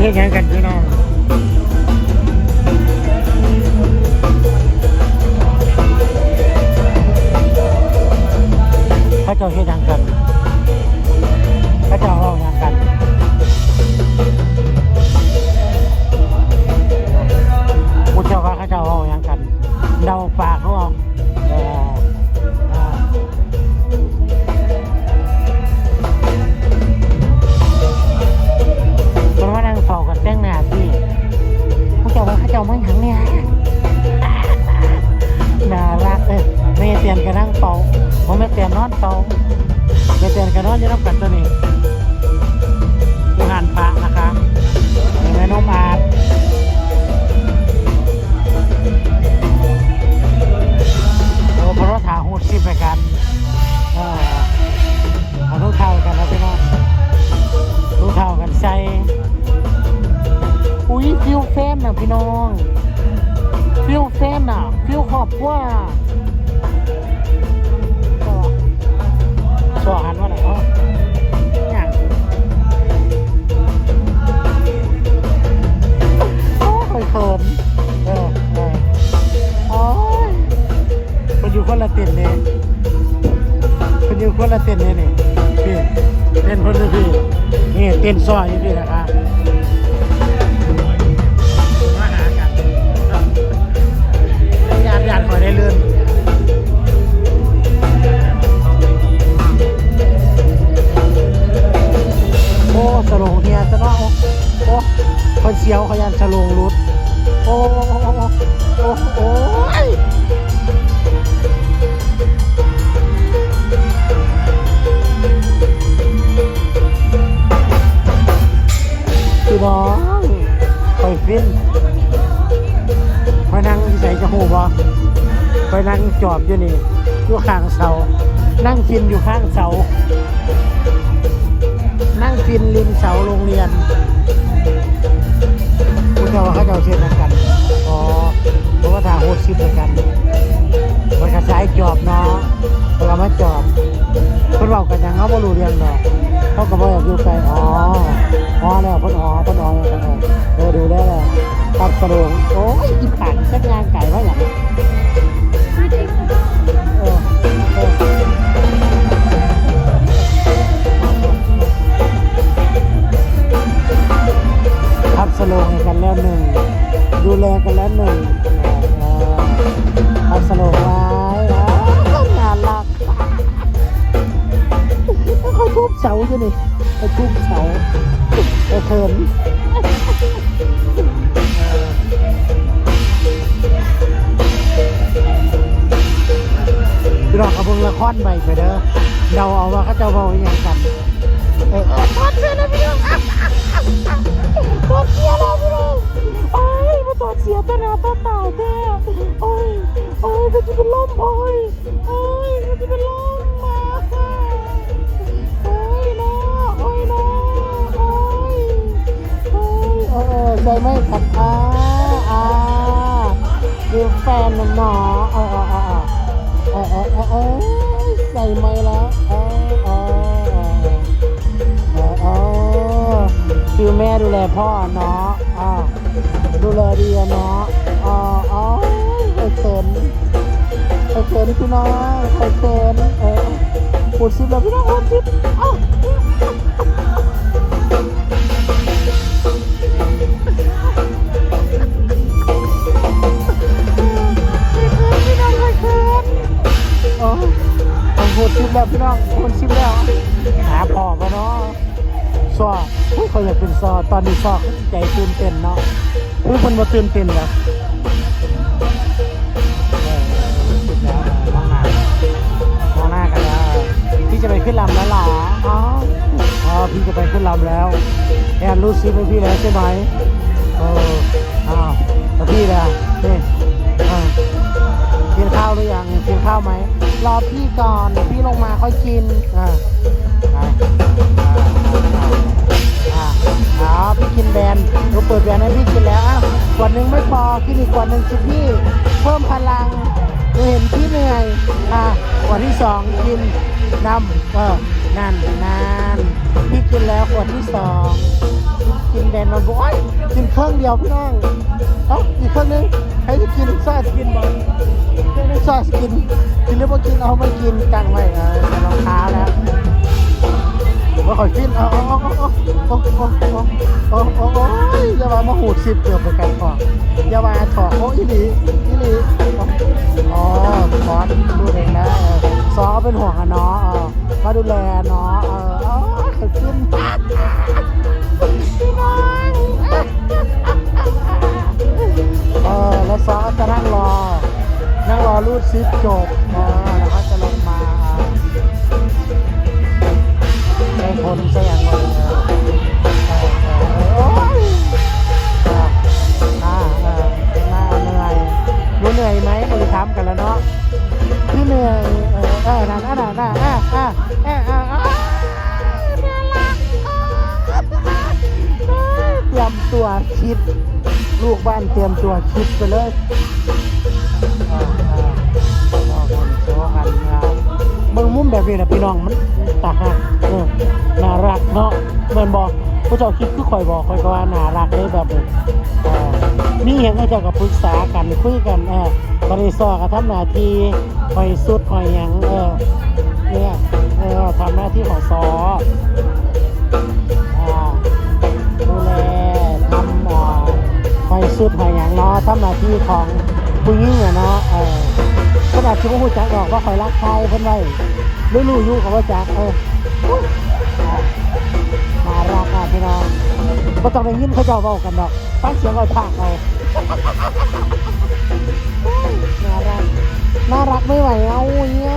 เฮ็ดหยังกันพี่น้อง ว่าเขาเจ้าไม่หังเนี่ยน่ารักเออไม่เตียนกระนั่งเป่าผมไม่เตียนนอนเป่าไม่เตียนกระนอนอยังรับกันตัวนี้ดูงานปะนะคะมีแม่น้องมา ฟิวแฟนน่ะพี่น้อง ฟิวแฟนน่ะฟิวขอบว่าก็สอหันว่าไหนอ๋ออย่างโอ้ยเขินเออเออโอ้ยมันอยู่คนละเติดเลยมันอยู่คนละเติดเลยนี่พี่เต้นคนละพี่นี่เต้นซอยอยู่พี่นะคะ นเสียวเขายันสโลงรุดโอ้โอ้โอ้ยพี่น้องคอยฟินคอยนั่งที่ใส่จมูบ่คอยนั่งจอบอยู่นี่อยู่ข้างเสา นั่งฟินอยู่ข้างเสา นั่งฟินริมเสาโรงเรียน เจ้าเขาเจ้าเชื่อกันพอเพราะว่าทางโฮดซิปกันมันกระจายจอบเนาะเรามาจอบเพื่อนเรากันยังเขาบ่รู้เรื่องดอกเขาก็บ่อยากอยู่ไกลอ๋ออ๋อแล้วเพิ่นอ๋อเพิ่นอ๋อแล้วเออดูได้แล้วตัดกระโดงโอ้ยกินผักจักงานไก่ว่าหยัง ดูแลกันแล้วหนึ่งเออทับสโลงไว้อ้าน่ารักเขาทุบเสาอยู่นี่เขาทุบเสาเออเขินพี่น้องเอาเบิ่งละครไปไปเด้อเดาเอาว่าเขาจะเบาอย่างกันเออเออทอดเสื้อนะพี่น้องทอดเสื้อแล้วพี่น้อง โอ้ยมาทอดเสียตัวหน้าตัวตาแท้โอ้ย โอ้ยมันจะเป็นลมโอ้ย โอ้ยมันจะเป็นลมมาโอ้ยนะโอ้ยนะโอ้ย โอ้ยเออใจไม่ขัดอ่าอ่าคือแฟนหนอเออเออเออเออเออเออใส่ไม่แล้วเออเออเออเออคือแม่ดูแลพ่อเนาะอ่า ดูแลดีอะเนาะอ๋ออ๋อเคยเขินเคยเขินพี่น้องเคยเขินเออปวดซิบแล้วพี่น้องปวดซิบอ้าวโอ้ยต้องพูดชิปแล้วพี่น้องพูดชิปแล้วหาพอปะเนาะซออุ้ยเขาอยากเป็นซอตอนนี้ซอเขาใจตื่นเต้นเนาะ อุ้ยคนมาตื่นเต้นเออชิปแล้วมองหน้ามองหน้ากันแล้วพี่จะไปขึ้นลำแล้วล่ะอ๋ออ๋อพี่จะไปขึ้นลำแล้วแอนรู้ซิปให้พี่แล้วใช่ไหมเอออ้าวแล้วพี่ล่ะนี่อ่ากินข้าวหรือยังกินข้าวไหมรอพี่ก่อนพี่ลงมาค่อยกินอ่าไป อ่าอ่าอ่าพี่กินแบรนด์หนูเปิดแบรนด์ให้พี่กินแล้วอะขวดหนึ่งไม่พอกินอีกขวดหนึ่งสิพี่ เพิ่มพลังหนูเห็นพี่เหนื่อยอะขวดที่สองกินน้ำเออนั่นนั่นพี่กินแล้วขวดที่สองกินแดนมันบอกอยกินเครื่องเดียวพี่น้องเอ้าอีกเครื่องนึงให้จะกินซอสกินบ่ซอสกินกินหรือบ่กินเอาไม่กินกังไว้เออรองเท้านะว่ มาข่อยฟินเอาเอาเอาเอาเอาเอาเอาเอาเอาเอาโอ้ยอย่ามามาหูดสิบเกือบไปกันพออย่ามาถอดโอ้อีหลีอีหลีอ๋อคอสดูเองนะเออซอเป็นห่วงอะเนาะมาดูแลเนาะเอออ๋อข่อยฟินเออแล้วซอจะนั่งรอ นั่งรอรูดซิปจบ นคนซะอย่างเลยเออเออเออโอ้ยเออหน้าเออหน้าเหนื่อยรู้เหนื่อยไหมบริทำกันแล้วเนาะพี่เหนื่อยเออเออนั่นนั่นนั่นนั่นอะอะอะอะอะน่ากอะเตรียมตัวคิด ลูกบ้านเตรียมตัวคิดไปเลย มุมแบบนี้นะพี่น้องมันตาหักเออน่ารักเนาะเหมือนบอกผู้เจ้าคิดคือคอยบอกคอยก็ว่าน่ารักเลยแบบนี้มีอย่างให้เจ้ากับปรึกษากันคุยกันเออบริษัทก็ทำหน้าที่คอยสุดคอยหยังเออเนี่ยเออทำหน้าที่ของซออ่าดูแลทำอ่าคอยสุดคอยอย่างเนาะทำหน้าที่ของผู้หญิงเนาะเออ ขนาดที่ว่าผู้จักบอกว่าคอยรักใครเพิ่นไว้รู้รู้อยู่กับว่าจักเอออุ๊ยอ่าน่ารักอะพี่น้องก็ต้องได้ยินเขาเจ้าเว้ากันดอกฟังเสียงเอาภาคเอาน่ารักน่ารักไม่ไหวเอาเนี่ย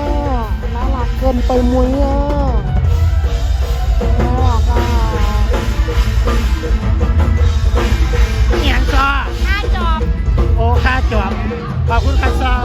น่ารักเกินไปมุ้ยอะน่ารักอะเอียงก็ถ้าจอบโอ้ค่าจอบขอบคุณค่ะซอ